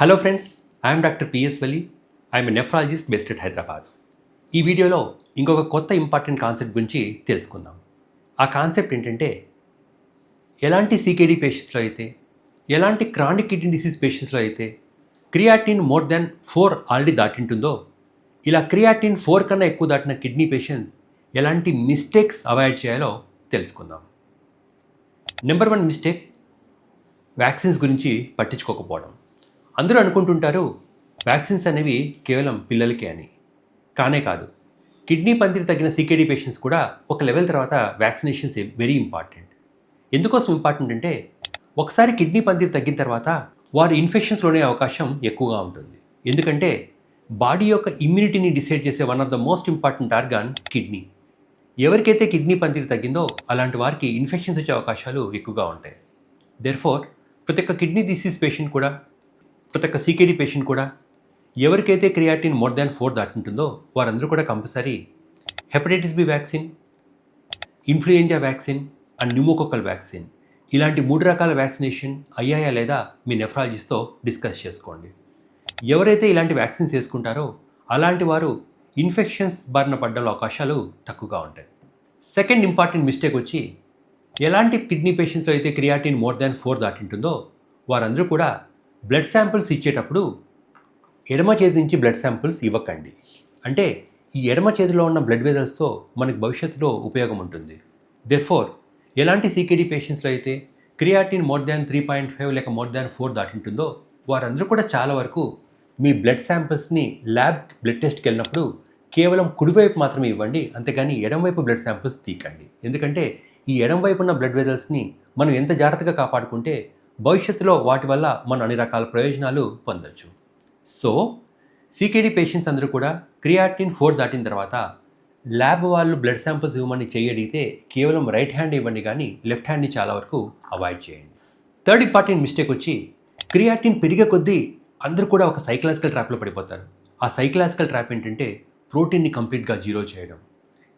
Hello friends I'm doctor P S Vali I'm nephrologist best at Hyderabad ఈ వీడియోలో ఇంకొక కొత్త ఇంపార్టెంట్ కాన్సెప్ట్ గురించి తెలుసుకుందాం. ఆ కాన్సెప్ట్ ఏంటంటే ఎలాంటి సీకేడీ పేషెంట్స్లో అయితే ఎలాంటి క్రానిక్ కిడ్నీ డిసీజ్ పేషెంట్స్లో అయితే creatinine more than four already దాటింటుందో ఇలా క్రియాటిన్ ఫోర్ కన్నా ఎక్కువ దాటిన కిడ్నీ పేషెంట్స్ ఎలాంటి మిస్టేక్స్ అవాయిడ్ చేయాలో తెలుసుకుందాం. నెంబర్ వన్ మిస్టేక్ వ్యాక్సిన్స్ గురించి పట్టించుకోకపోవడం. అందరూ అనుకుంటుంటారు వ్యాక్సిన్స్ అనేవి కేవలం పిల్లలకే అని. కానే కాదు కిడ్నీ పందిరి తగ్గిన సీకేడి పేషెంట్స్ కూడా ఒక లెవెల్ తర్వాత వ్యాక్సినేషన్స్ వెరీ ఇంపార్టెంట్. ఎందుకోసం ఇంపార్టెంట్ అంటే ఒకసారి కిడ్నీ పందిరి తగ్గిన తర్వాత వారు ఇన్ఫెక్షన్స్లోనే అవకాశం ఎక్కువగా ఉంటుంది. ఎందుకంటే బాడీ యొక్క ఇమ్యూనిటీని డిసైడ్ చేసే one of the most important organ kidney. ఎవరికైతే కిడ్నీ పందిరి తగ్గిందో అలాంటి వారికి ఇన్ఫెక్షన్స్ వచ్చే అవకాశాలు ఎక్కువగా ఉంటాయి. దెర్ఫోర్ ప్రతి ఒక్క కిడ్నీ డిసీజ్ పేషెంట్ కూడా ప్రతి ఒక్క సీకేడీ పేషెంట్ కూడా ఎవరికైతే క్రియాటిన్ మోర్ దాన్ ఫోర్ దాటింటుందో వారందరూ కూడా compulsory hepatitis B vaccine influenza vaccine and pneumococcal vaccine ఇలాంటి మూడు రకాల వ్యాక్సినేషన్ అయ్యాయా లేదా మీ నెఫ్రాలజిస్ట్తో డిస్కస్ చేసుకోండి. ఎవరైతే ఇలాంటి వ్యాక్సిన్స్ వేసుకుంటారో అలాంటి వారు ఇన్ఫెక్షన్స్ బారిన పడ్డ అవకాశాలు తక్కువగా ఉంటాయి. సెకండ్ ఇంపార్టెంట్ మిస్టేక్ వచ్చి ఎలాంటి కిడ్నీ పేషెంట్స్లో అయితే క్రియాటిన్ మోర్ దాన్ ఫోర్ దాటింటుందో వారందరూ కూడా బ్లడ్ శాంపిల్స్ ఇచ్చేటప్పుడు ఎడమ చేతి నుంచి బ్లడ్ శాంపిల్స్ ఇవ్వకండి. అంటే ఈ ఎడమ చేతిలో ఉన్న బ్లడ్ వెజల్స్తో మనకు భవిష్యత్తులో ఉపయోగం ఉంటుంది. దెఫోర్ ఎలాంటి సీకేడీ పేషెంట్స్లో అయితే creatinine more than three point five లేక మోర్ దాన్ ఫోర్ దాటింటుందో వారందరూ కూడా చాలా వరకు మీ బ్లడ్ శాంపిల్స్ని ల్యాబ్ బ్లడ్ టెస్ట్కి వెళ్ళినప్పుడు కేవలం కుడివైపు మాత్రమే ఇవ్వండి. అంతేగాని ఎడంవైపు బ్లడ్ శాంపిల్స్ తీకండి. ఎందుకంటే ఈ ఎడంవైపు ఉన్న బ్లడ్ వెజల్స్ని మనం ఎంత జాగ్రత్తగా కాపాడుకుంటే భవిష్యత్తులో వాటి వల్ల మనం అన్ని రకాల ప్రయోజనాలు పొందొచ్చు. సో సీకేడీ పేషెంట్స్ అందరూ కూడా క్రియాటిన్ ఫోర్ దాటిన తర్వాత ల్యాబ్ వాళ్ళు బ్లడ్ శాంపిల్స్ ఇవ్వమని చేయడిగితే కేవలం రైట్ హ్యాండ్ ఇవ్వండి కానీ లెఫ్ట్ హ్యాండ్ని చాలా వరకు అవాయిడ్ చేయండి. థర్డ్ ఇంపార్టెంట్ మిస్టేక్ వచ్చి క్రియాటిన్ పెరిగే కొద్దీ అందరూ కూడా ఒక సైకలాజికల్ ట్రాప్లో పడిపోతారు. ఆ సైకలాజికల్ ట్రాప్ ఏంటంటే ప్రోటీన్ని కంప్లీట్గా జీరో చేయడం.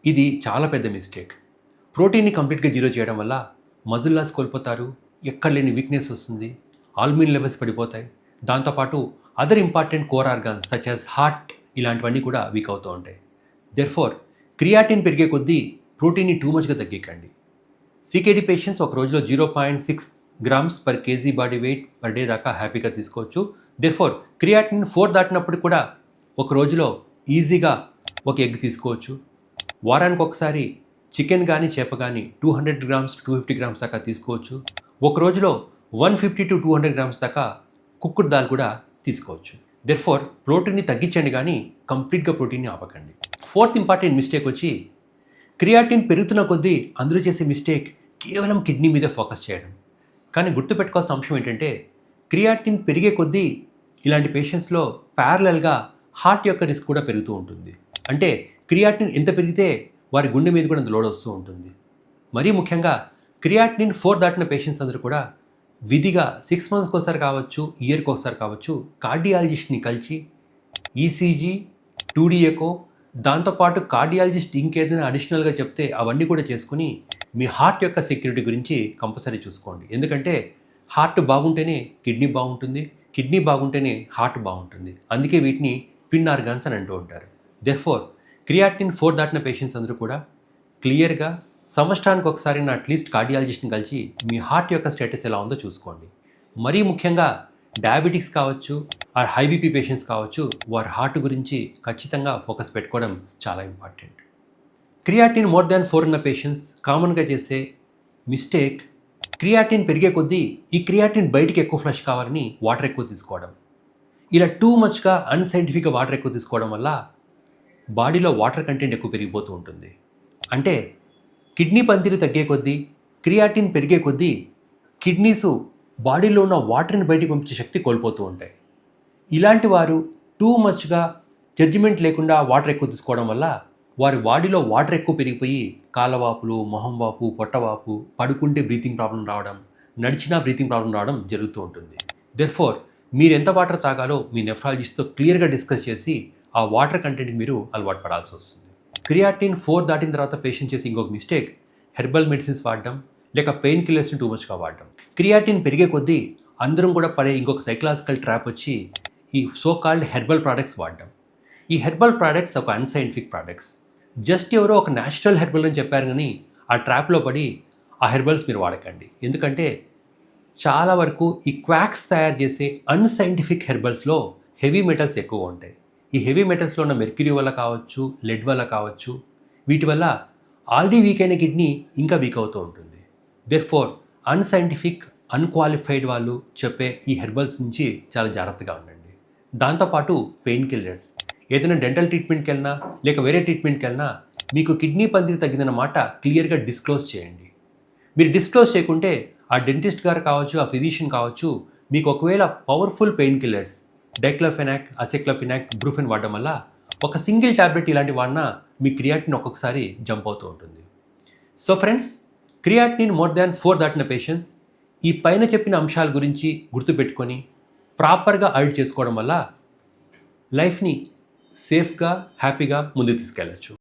ఇది చాలా పెద్ద మిస్టేక్ ప్రోటీన్ని కంప్లీట్గా జీరో చేయడం వల్ల మజిల్ లాస్ కోల్పోతారు ఎక్కడ లేని వీక్నెస్ వస్తుంది ఆల్మిన్ లెవెల్స్ పడిపోతాయి. దాంతోపాటు other important core organs such as heart ఇలాంటివన్నీ కూడా వీక్ అవుతూ ఉంటాయి. దెర్ఫోర్ క్రియాటిన్ పెరిగే కొద్దీ ప్రోటీన్ని టూ మచ్గా తగ్గికండి సీకేడీ పేషెంట్స్ ఒక రోజులో zero point six grams per K G body weight per day దాకా హ్యాపీగా తీసుకోవచ్చు. దెర్ఫోర్ క్రియాటిన్ ఫోర్ దాటినప్పుడు కూడా ఒక రోజులో ఈజీగా ఒక ఎగ్ తీసుకోవచ్చు. వారానికి ఒకసారి చికెన్ కానీ చేప కానీ two hundred grams two fifty grams దాకా తీసుకోవచ్చు. ఒక రోజులో one fifty to two hundred grams దాకా కుక్కుడు దాల్ కూడా తీసుకోవచ్చు. దెర్ఫోర్ ప్రోటీన్ని తగ్గించండి కానీ కంప్లీట్గా ప్రోటీన్ని ఆపకండి. ఫోర్త్ ఇంపార్టెంట్ మిస్టేక్ వచ్చి క్రియాటిన్ పెరుగుతున్న కొద్దీ అందరూ చేసే మిస్టేక్ కేవలం కిడ్నీ మీద ఫోకస్ చేయడం. కానీ గుర్తుపెట్టుకోవాల్సిన అంశం ఏంటంటే క్రియాటిన్ పెరిగే కొద్దీ ఇలాంటి పేషెంట్స్లో ప్యారలల్గా హార్ట్ యొక్క రిస్క్ కూడా పెరుగుతూ ఉంటుంది. అంటే క్రియాటిన్ ఎంత పెరిగితే వారి గుండె మీద కూడా అంత లోడ్ వస్తూ ఉంటుంది. మరీ ముఖ్యంగా క్రియాటినిన్ ఫోర్ దాటిన పేషెంట్స్ అందరూ కూడా విధిగా సిక్స్ మంత్స్కి ఒకసారి కావచ్చు ఇయర్కి ఒకసారి కావచ్చు కార్డియాలజిస్ట్ని కలిసి ఈసీజీ టూడీఏకో దాంతోపాటు కార్డియాలజిస్ట్ ఇంకేదైనా అడిషనల్గా చెప్తే అవన్నీ కూడా చేసుకుని మీ హార్ట్ యొక్క సెక్యూరిటీ గురించి కంపల్సరీ చూసుకోండి. ఎందుకంటే హార్ట్ బాగుంటేనే కిడ్నీ బాగుంటుంది కిడ్నీ బాగుంటేనే హార్ట్ బాగుంటుంది. అందుకే వీటిని ట్విన్ ఆర్గాన్స్ అని అంటూ ఉంటారు. దెర్ఫోర్ క్రియాటిన్ ఫోర్ దాటిన పేషెంట్స్ అందరూ కూడా క్లియర్గా సంవత్సరానికి ఒకసారి నా అట్లీస్ట్ కార్డియాలజిస్ట్ని కలిసి మీ హార్ట్ యొక్క స్టేటస్ ఎలా ఉందో చూసుకోండి. మరీ ముఖ్యంగా డయాబెటిక్స్ కావచ్చు ఆర్ హై బీపీ పేషెంట్స్ కావచ్చు వారి హార్ట్ గురించి ఖచ్చితంగా ఫోకస్ పెట్టుకోవడం చాలా important. Creatinine more than four ఉన్న పేషెంట్స్ కామన్గా చేసే మిస్టేక్ క్రియాటిన్ పెరిగే కొద్దీ ఈ క్రియాటిన్ బయటికి ఎక్కువ ఫ్లష్ కావాలని వాటర్ ఎక్కువ తీసుకోవడం. ఇలా టూ మచ్గా అన్సైంటిఫిక్గా వాటర్ ఎక్కువ తీసుకోవడం వల్ల బాడీలో వాటర్ కంటెంట్ ఎక్కువ పెరిగిపోతూ ఉంటుంది. అంటే కిడ్నీ పనితీరు తగ్గే కొద్దీ క్రియాటిన్ పెరిగే కొద్దీ కిడ్నీస్ బాడీలో ఉన్న వాటర్ని బయటికి పంపించే శక్తి కోల్పోతూ ఉంటాయి. ఇలాంటి వారు టూ మచ్గా జడ్జిమెంట్ లేకుండా వాటర్ ఎక్కువ తీసుకోవడం వల్ల వారి బాడీలో వాటర్ ఎక్కువ పెరిగిపోయి కాలవాపులు మొహం వాపు పొట్టవాపు పడుకుంటే బ్రీతింగ్ ప్రాబ్లం రావడం నడిచినా బ్రీతింగ్ ప్రాబ్లం రావడం జరుగుతూ ఉంటుంది. దెర్ఫోర్ మీరు ఎంత వాటర్ తాగాలో మీ నెఫ్రాలజిస్ట్తో క్లియర్గా డిస్కస్ చేసి ఆ వాటర్ కంటెంట్ మీరు అలవాటు పడాల్సి వస్తుంది. క్రియాటిన్ ఫోర్ దాటిన తర్వాత పేషెంట్ చేసి ఇంకొక మిస్టేక్ హెర్బల్ మెడిసిన్స్ వాడడం లేక పెయిన్ కిల్లర్స్ని టూ మచ్గా వాడడం. క్రియాటిన్ పెరిగే కొద్దీ అందరం కూడా పడే ఇంకొక సైకలాజికల్ ట్రాప్ వచ్చి ఈ సో కాల్డ్ హెర్బల్ ప్రోడక్ట్స్ వాడడం. ఈ హెర్బల్ ప్రోడక్ట్స్ ఒక అన్సైంటిఫిక్ ప్రోడక్ట్స్ జస్ట్ ఎవరో ఒక నేచురల్ హెర్బల్ అని చెప్పారు కానీ ఆ ట్రాప్లో పడి ఆ హెర్బల్స్ మీరు వాడకండి. ఎందుకంటే చాలా వరకు ఈ క్వాక్స్ తయారు చేసే అన్సైంటిఫిక్ హెర్బల్స్లో హెవీ మెటల్స్ ఎక్కువ ఉంటాయి. ఈ హెవీ మెటల్స్లో ఉన్న మెర్క్యూరీ వల్ల కావచ్చు లెడ్ వల్ల కావచ్చు వీటి వల్ల ఆల్రెడీ వీక్ అయిన కిడ్నీ ఇంకా వీక్ అవుతూ ఉంటుంది. దేర్ ఫోర్ అన్సైంటిఫిక్ అన్క్వాలిఫైడ్ వాళ్ళు చెప్పే ఈ హెర్బల్స్ నుంచి చాలా జాగ్రత్తగా ఉండండి. దాంతోపాటు పెయిన్ కిల్లర్స్. ఏదైనా డెంటల్ ట్రీట్మెంట్కి వెళ్ళినా లేక వేరే ట్రీట్మెంట్కి వెళ్ళినా మీకు కిడ్నీ పందిరి తగ్గిందన్న మాట క్లియర్గా డిస్క్లోజ్ చేయండి. మీరు డిస్క్లోజ్ చేయకుంటే ఆ డెంటిస్ట్ గారు కావచ్చు ఆ ఫిజిషియన్ కావచ్చు మీకు ఒకవేళ powerful pain killers diclofenac aceclofenac Brufen వాడడం వల్ల ఒక సింగిల్ ట్యాబ్లెట్ ఇలాంటి వాడినా మీ క్రియాటిన్ ఒక్కొక్కసారి జంప్ అవుతూ ఉంటుంది. So friends creatinine more than four దాటిన పేషెంట్స్ ఈ పైన చెప్పిన అంశాల గురించి గుర్తుపెట్టుకొని ప్రాపర్గా అడిట్ చేసుకోవడం వల్ల లైఫ్ని సేఫ్గా హ్యాపీగా ముందుకు తీసుకెళ్ళచ్చు.